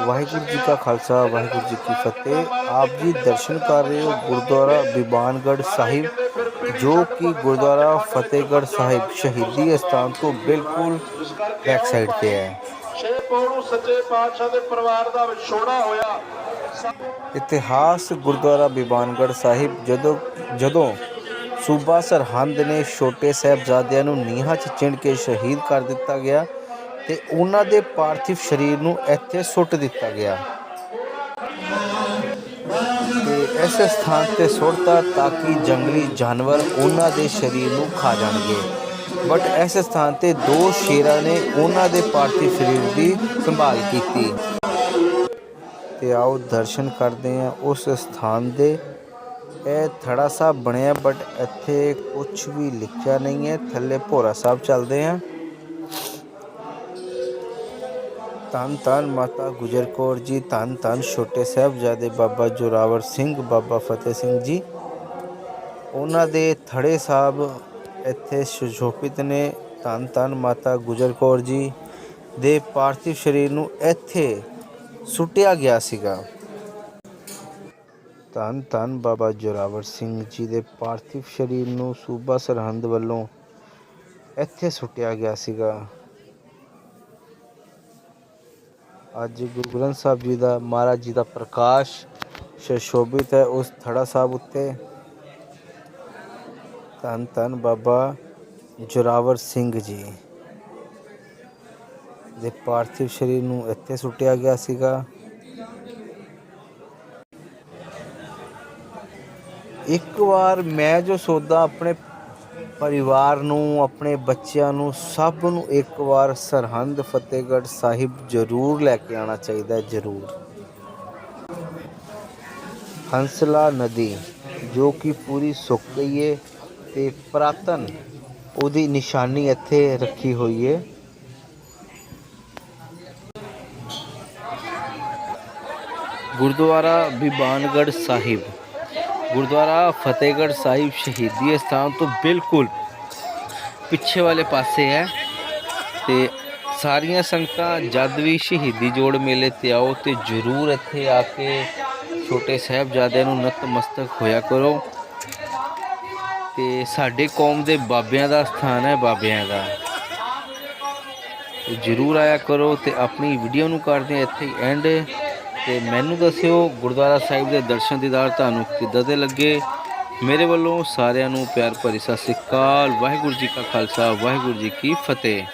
ਵਾਹਿਗੁਰੂ ਜੀ ਕਾ ਖਾਲਸਾ, ਵਾਹਿਗੁਰੂ ਜੀ ਕੀ ਫਤਿਹ। ਆਪ ਜੀ ਦਰਸ਼ਨ ਕਰ ਰਹੇ ਹੋ ਗੁਰਦੁਆਰਾ ਬਿਬਾਨਗੜ੍ਹ ਸਾਹਿਬ, ਜੋ ਕਿ ਗੁਰਦੁਆਰਾ ਫਤਿਹਗੜ੍ਹ ਸਾਹਿਬ ਸ਼ਹੀਦੀ ਅਸਥਾਨ ਤੋਂ ਬਿਲਕੁਲ ਬੈਕ ਸਾਈਡ ਤੇ ਹੈ। ਛੇ ਸੱਚੇ ਪਾਤਸ਼ਾਹ ਦੇ ਪਰਿਵਾਰ ਦਾ ਵਿਛੋੜਾ ਹੋਇਆ ਇਤਿਹਾਸ ਗੁਰਦੁਆਰਾ ਬਿਬਾਨਗੜ੍ਹ ਸਾਹਿਬ ਜਦੋਂ ਜਦੋਂ ਸੂਬਾ ਸਰਹੰਦ ਨੇ ਛੋਟੇ ਸਾਹਿਬਜ਼ਾਦਿਆਂ ਨੂੰ ਨੀਹਾਂ 'ਚ ਚਿਣ ਕੇ ਸ਼ਹੀਦ ਕਰ ਦਿੱਤਾ ਗਿਆ ਤੇ ਉਹਨਾਂ ਦੇ ਪਾਰਥਿਵ ਸਰੀਰ ਨੂੰ ਇੱਥੇ ਸੁੱਟ ਦਿੱਤਾ ਗਿਆ। ਤੇ ਇਸ ਸਥਾਨ ਤੇ ਸੁੱਟਤਾ ਤਾਂ ਕਿ ਜੰਗਲੀ ਜਾਨਵਰ ਉਹਨਾਂ ਦੇ ਸਰੀਰ ਨੂੰ ਖਾ ਜਾਣਗੇ। ਬਟ ਇਸ ਸਥਾਨ ਤੇ ਦੋ ਸ਼ੇਰਾਂ ਨੇ ਉਹਨਾਂ ਦੇ ਪਾਰਥਿਵ ਸਰੀਰ ਦੀ ਸੰਭਾਲ ਕੀਤੀ। ਤੇ ਆਓ ਦਰਸ਼ਨ ਕਰਦੇ ਹਾਂ ਉਸ ਸਥਾਨ ਦੇ। ਇਹ ਥੜਾ ਸਾਹਿਬ ਬਣਿਆ ਬਟ ਇੱਥੇ ਕੁਝ ਵੀ ਲਿਖਿਆ ਨਹੀਂ ਹੈ। ਥੱਲੇ ਭੋਰਾ ਸਾਹਿਬ ਚੱਲਦੇ ਹਾਂ। ਧੰਨ ਧੰਨ ਮਾਤਾ ਗੁਜਰ ਕੌਰ ਜੀ ਧੰਨ ਧੰਨ ਛੋਟੇ ਸਾਹਿਬਜ਼ਾਦੇ ਬਾਬਾ ਜੋਰਾਵਰ ਸਿੰਘ ਬਾਬਾ ਫਤਿਹ ਸਿੰਘ ਜੀ ਉਹਨਾਂ ਦੇ ਥੜੇ ਸਾਹਿਬ ਇੱਥੇ ਸੁਸ਼ੋਭਿਤ ਨੇ ਧੰਨ ਧੰਨ ਮਾਤਾ ਗੁਜਰ ਕੌਰ ਜੀ ਦੇ ਪਾਰਥਿਵ ਸਰੀਰ ਨੂੰ ਇੱਥੇ ਸੁੱਟਿਆ ਗਿਆ ਸੀਗਾ ਧੰਨ ਧੰਨ ਬਾਬਾ ਜੋਰਾਵਰ ਸਿੰਘ ਜੀ ਦੇ ਪਾਰਥਿਵ ਸਰੀਰ ਨੂੰ ਸੂਬਾ ਸਰਹੰਦ ਵੱਲੋਂ ਇੱਥੇ ਸੁੱਟਿਆ ਗਿਆ ਸੀਗਾ ਅੱਜ ਗੁਰੂ ਗ੍ਰੰਥ ਸਾਹਿਬ ਜੀ ਦਾ ਮਹਾਰਾਜ ਜੀ ਦਾ ਪ੍ਰਕਾਸ਼ ਸ਼ੋਭਿਤ ਹੈ ਉਸ ਥੜਾ ਸਾਹਿਬ ਉੱਤੇ। ਧੰਨ ਧੰਨ ਬਾਬਾ ਜੋਰਾਵਰ ਸਿੰਘ ਜੀ, ਦੇ ਪਾਰਥਿਵ ਸਰੀਰ ਨੂੰ ਇੱਥੇ ਸੁੱਟਿਆ ਗਿਆ ਸੀਗਾ। ਇੱਕ ਵਾਰ ਮੈਂ ਜੋ ਸੌਦਾ ਆਪਣੇ ਪਰਿਵਾਰ ਨੂੰ, ਆਪਣੇ ਬੱਚਿਆਂ ਨੂੰ ਸਭ ਨੂੰ ਇੱਕ ਵਾਰ ਸਰਹੰਦ ਫਤਿਹਗੜ੍ਹ ਸਾਹਿਬ ਜ਼ਰੂਰ ਲੈ ਕੇ ਆਉਣਾ ਚਾਹੀਦਾ ਜ਼ਰੂਰ। ਹੰਸਲਾ ਨਦੀ, ਜੋ ਕਿ ਪੂਰੀ ਸੁੱਕ ਗਈ ਹੈ ਤੇ ਪ੍ਰਾਤਨ ਉਹਦੀ ਨਿਸ਼ਾਨੀ ਇੱਥੇ ਰੱਖੀ ਹੋਈ ਹੈ ਗੁਰਦੁਆਰਾ ਬਿਬਾਨਗੜ ਸਾਹਿਬ। ਗੁਰਦੁਆਰਾ ਫਤਿਹਗੜ੍ਹ ਸਾਹਿਬ ਸ਼ਹੀਦੀ ਸਥਾਨ ਤੋਂ ਬਿਲਕੁਲ ਪਿੱਛੇ ਵਾਲੇ ਪਾਸੇ ਹੈ ਤੇ ਸਾਰੀਆਂ ਸੰਗਤਾਂ ਜਦ ਵੀ ਸ਼ਹੀਦੀ ਜੋੜ ਮੇਲੇ ਤੇ ਆਓ ਤੇ ਜਰੂਰ ਇੱਥੇ ਆ ਕੇ ਛੋਟੇ ਸਾਹਿਬਜ਼ਾਦਿਆਂ ਨੂੰ ਨਤਮਸਤਕ ਹੋਇਆ ਕਰੋ। ਤੇ ਸਾਡੇ ਕੌਮ ਦੇ ਬਾਬਿਆਂ ਦਾ ਸਥਾਨ ਹੈ ਬਾਬਿਆਂ ਦਾ। ਜਰੂਰ ਆਇਆ ਕਰੋ ਤੇ ਆਪਣੀ ਵੀਡੀਓ ਨੂੰ ਕਰਦੇ ਇੱਥੇ ਐਂਡ ਤੇ ਮੈਨੂੰ ਦੱਸਿਓ, ਗੁਰਦੁਆਰਾ ਸਾਹਿਬ ਦੇ ਦਰਸ਼ਨ ਦੀਦਾਰ ਤੁਹਾਨੂੰ ਕਿੱਦਾਂ ਦੇ ਲੱਗੇ? ਮੇਰੇ ਵੱਲੋਂ ਸਾਰਿਆਂ ਨੂੰ ਪਿਆਰ ਭਰੀ ਸਤਿ ਸ੍ਰੀ ਅਕਾਲ। ਵਾਹਿਗੁਰੂ ਜੀ ਕਾ ਖਾਲਸਾ, ਵਾਹਿਗੁਰੂ ਜੀ ਕੀ ਫਤਿਹ।